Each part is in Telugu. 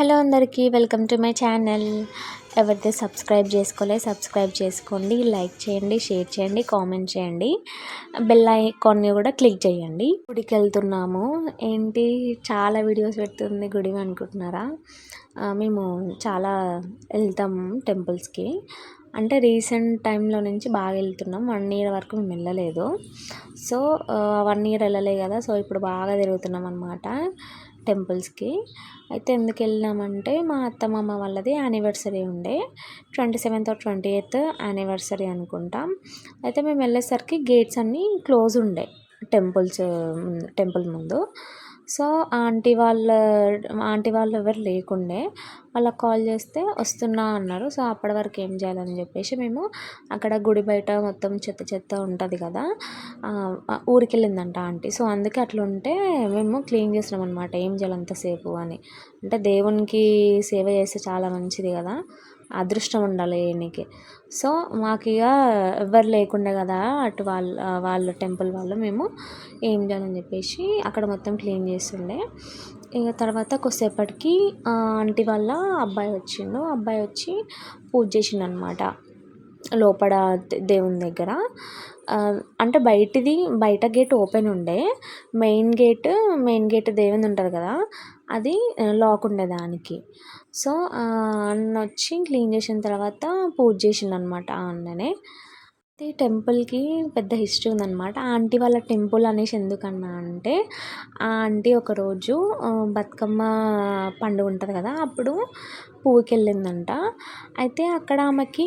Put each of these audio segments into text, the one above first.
హలో అందరికీ వెల్కమ్ టు మై ఛానల్. ఎవరైతే సబ్స్క్రైబ్ చేసుకోలే సబ్స్క్రైబ్ చేసుకోండి లైక్ చేయండి షేర్ చేయండి కామెంట్ చేయండి. బెల్ ఐకాన్ని కూడా క్లిక్ చేయండి. గుడికి వెళ్తున్నాము ఏంటి చాలా వీడియోస్ పెడుతుంది గుడి అనుకుంటున్నారా? మేము చాలా వెళ్తాం టెంపుల్స్కి. అంటే రీసెంట్ టైంలో నుంచి బాగా వెళ్తున్నాం. వన్ ఇయర్ వరకు మేము వెళ్ళలేదు. సో వన్ ఇయర్ వెళ్ళలే కదా. సో ఇప్పుడు బాగా తిరుగుతున్నాం అనమాట టెంపుల్స్కి. అయితే ఎందుకు వెళ్ళినామంటే మా అత్తమామ వాళ్ళది యానివర్సరీ ఉండే. Twenty seventh twenty eighth anniversary అనుకుంటాం. అయితే మేము వెళ్ళేసరికి గేట్స్ అన్నీ క్లోజ్ ఉండే టెంపుల్స్ టెంపుల్ ముందు. సో ఆంటీ వాళ్ళ ఆంటీ వాళ్ళు ఎవరు లేకుండే వాళ్ళకి కాల్ చేస్తే వస్తున్నా అన్నారు. సో అప్పటి వరకు ఏం చేయాలని చెప్పేసి మేము అక్కడ గుడి బయట మొత్తం చెత్త చెత్త ఉంటుంది కదా ఊరికెళ్ళిందంట ఊరికి వెళ్ళిందంట ఆంటీ. సో అందుకే అట్లా ఉంటే మేము క్లీన్ చేసినాం అనమాట ఏం చేయాలి అంతసేపు అని. అంటే దేవునికి సేవ చేస్తే చాలా మంచిది కదా. అదృష్టం ఉండాలి ఈయనకి. సో మాకు ఇక ఎవ్వరు లేకుండే కదా అటు వాళ్ళ వాళ్ళ టెంపుల్ వాళ్ళు మేము ఏం చేయాలని చెప్పేసి అక్కడ మొత్తం క్లీన్ చేస్తుండే. ఇక తర్వాత కొద్దిసేపటికి ఆంటీ వాళ్ళ అబ్బాయి వచ్చిండు. అబ్బాయి వచ్చి పూజ చేసిండు అనమాట లోపల దేవుని దగ్గర. అంటే బయటిది బయట గేట్ ఓపెన్ ఉండే. మెయిన్ గేట్ మెయిన్ గేట్ దేవుని ఉంటుంది కదా అది లాక్ ఉండే దానికి. సో అన్న వచ్చి క్లీన్ చేసిన తర్వాత పూజ చేసిండు అనమాట ఆ అన్ననే. అయితే టెంపుల్కి పెద్ద హిస్టరీ ఉందన్నమాట. ఆంటీ వాళ్ళ టెంపుల్ అనేసి ఎందుకన్నా అంటే ఆ ఆంటీ ఒకరోజు బతుకమ్మ పండుగ ఉంటుంది కదా అప్పుడు పువ్వుకి వెళ్ళిందంట అయితే అక్కడ ఆమెకి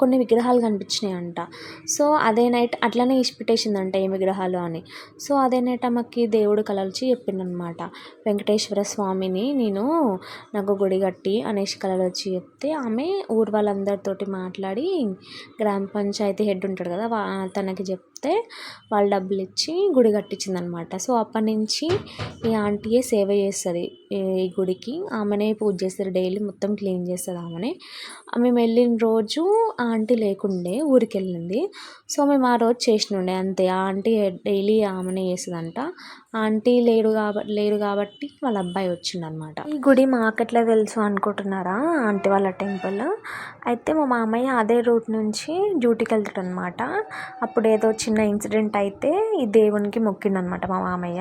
కొన్ని విగ్రహాలు కనిపించినాయి అంట సో అదే నైట్ అట్లనే ఇష్టపెట్టేసిందంట ఏ విగ్రహాలు అని. సో అదే నైట్ ఆమెకి దేవుడు కలల్చి చెప్పిండనమాట. వెంకటేశ్వర స్వామిని నేను నాకు గుడి కట్టి అనేసి కలలు వచ్చి చెప్తే ఆమె ఊరు వాళ్ళందరితోటి మాట్లాడి గ్రామ పంచాయతీ హెడ్ ఉంటాడు కదా తనకి చెప్తే వాళ్ళు డబ్బులు ఇచ్చి గుడి కట్టించిందనమాట. సో అప్పటి నుంచి ఈ ఆంటీయే సేవ చేస్తుంది. ఈ గుడికి ఆమెనే పూజ చేస్తారు డైలీ మొత్తం క్లీన్ చేస్తుంది ఆమెనే. మేము వెళ్ళిన రోజు ఆ ఆంటీ లేకుండే ఊరికి వెళ్ళింది సో మేము ఆ రోజు చేసినుండే అంతే. ఆ ఆంటీ డైలీ ఆమెనే చేస్తుందంట. ఆంటీ లేడు కాబట్టి లేరు కాబట్టి వాళ్ళ అబ్బాయి వచ్చిండనమాట. ఈ గుడి మాకెట్లా తెలుసు అనుకుంటున్నారా? ఆంటీ వాళ్ళ టెంపుల్. అయితే మా మామయ్య అదే రూట్ నుంచి డ్యూటీకి వెళ్తాడు అనమాట అప్పుడు ఏదో చిన్న ఇన్సిడెంట్ అయితే ఈ దేవునికి మొక్కిండనమాట మా మామయ్య.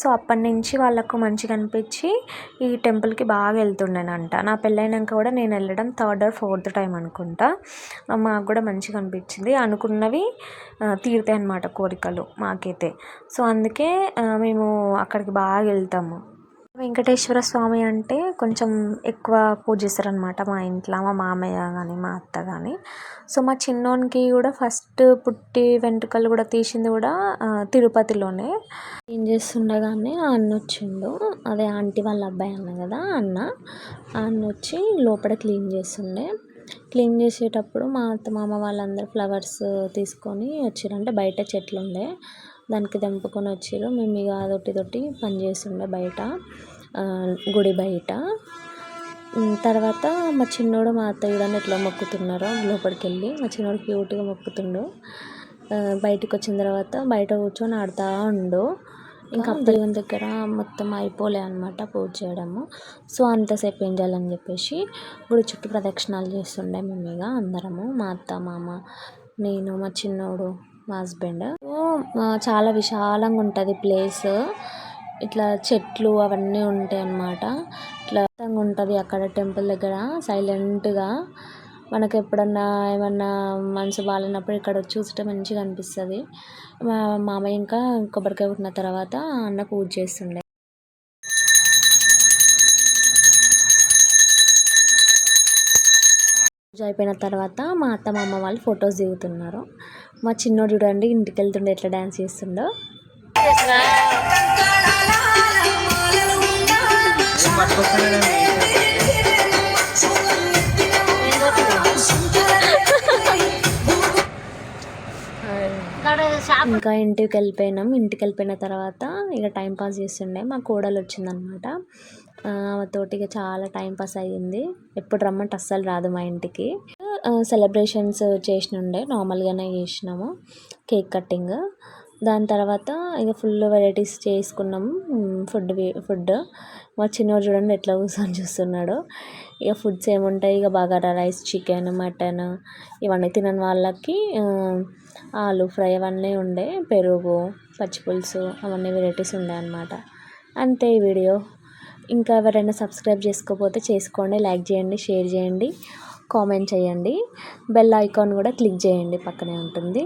సో అప్పటి నుంచి వాళ్ళకు మంచిగా అనిపించి ఈ టెంపుల్కి బాగా వెళ్తుండేనంట నా పెళ్ళైనాక కూడా నేను వెళ్ళడం థర్డ్ ఆర్ ఫోర్త్ టైం అనుకుంటా. మాకు కూడా మంచిగా అనిపించింది. అనుకున్నవి తీరుతాయి అన్నమాట కోరికలు మాకైతే. సో అందుకే మేము అక్కడికి బాగా వెళ్తాము వెంకటేశ్వర స్వామి అంటే కొంచెం ఎక్కువ పూజిస్తారనమాట మా ఇంట్లో మా మామయ్య కానీ మా అత్త కానీ సో మా చిన్నోనికి కూడా ఫస్ట్ పుట్టి వెంట్రుకలు కూడా తీసింది కూడా తిరుపతిలోనే. ఏం చేస్తుండగానే ఆ అన్న వచ్చిండు. అదే ఆంటీ వాళ్ళ అబ్బాయి అన్న కదా అన్న. అన్న వచ్చి లోపల క్లీన్ చేస్తుండే. క్లీన్ చేసేటప్పుడు మా అత్త మామ వాళ్ళందరూ ఫ్లవర్స్ తీసుకొని వచ్చారంటే బయట చెట్లు ఉండే దానికి తెంపుకొని వచ్చారు మేము ఇక అదొట్టి తొట్టి పని చేస్తుండే బయట గుడి బయట. తర్వాత మా చిన్నోడు మా అత్తయ్య కూడా ఎట్లా మొక్కుతున్నారో లోపలికి వెళ్ళి మా చిన్నోడు క్యూట్గా మొక్కుతుండు. బయటికి వచ్చిన తర్వాత బయట కూర్చొని ఆడుతూ ఉండు. ఇంకా దేవుని దగ్గర మొత్తం అయిపోలే అనమాట పూజ చేయడము. సో అంతసేపు ఏం చేయాలని చెప్పేసి గుడి చుట్టూ ప్రదక్షిణాలు చేస్తుండే మేము ఇక అందరము. మా అత్త మామ నేను మా చిన్నోడు మా హస్బెండ్ చాలా విశాలంగా ఉంటుంది ప్లేస్ ఇట్లా చెట్లు అవన్నీ ఉంటాయి అన్నమాట. ఇట్లా ఉంటుంది అక్కడ టెంపుల్ దగ్గర సైలెంట్గా మనకు ఎప్పుడన్నా ఏమన్నా మనసు బాగాలేనప్పుడు ఇక్కడ చూస్తే మంచిగా అనిపిస్తుంది. మా మామయ్య ఇంకా కొబ్బరికాయ కొట్టిన తర్వాత అన్న పూజ చేస్తుండే. పూజ అయిపోయిన తర్వాత మా అత్త మామ వాళ్ళు ఫొటోస్ దిగుతున్నారు. మా చిన్నోడు చూడండి ఇంటికి వెళ్తుండే ఎట్లా డ్యాన్స్ చేస్తుండో. ఇంకా ఇంటికి వెళ్ళిపోయినాం. ఇంటికి వెళ్ళిపోయిన తర్వాత ఇక టైం పాస్ చేస్తుండే. మా కోడలు వచ్చిందనమాట. ఆమెతోటి ఇక చాలా టైం పాస్ అయ్యింది. ఎప్పుడు రమ్మంటే అస్సలు రాదు మా ఇంటికి. సెలబ్రేషన్స్ చేసినుండే నార్మల్గానే చేసినాము కేక్ కటింగ్ దాని తర్వాత ఇక ఫుల్ వెరైటీస్ చేసుకున్నాము ఫుడ్ ఫుడ్ మా చిన్నోడు చూడండి ఎట్లా కూర్చొని చూస్తున్నాడు. ఇక ఫుడ్స్ ఏముంటాయి? ఇక బగారా రైస్ చికెన్ మటన్ ఇవన్నీ తినని వాళ్ళకి ఆలు ఫ్రై అవన్నీ ఉండే పెరుగు పచ్చిపులుసు అవన్నీ వెరైటీస్ ఉండే అనమాట అంతే ఈ వీడియో. ఇంకా ఎవరైనా సబ్స్క్రైబ్ చేసుకోకపోతే చేసుకోండి లైక్ చేయండి షేర్ చేయండి. కామెంట్ చేయండి. బెల్ ఐకాన్ కూడా క్లిక్ చేయండి పక్కనే ఉంటుంది.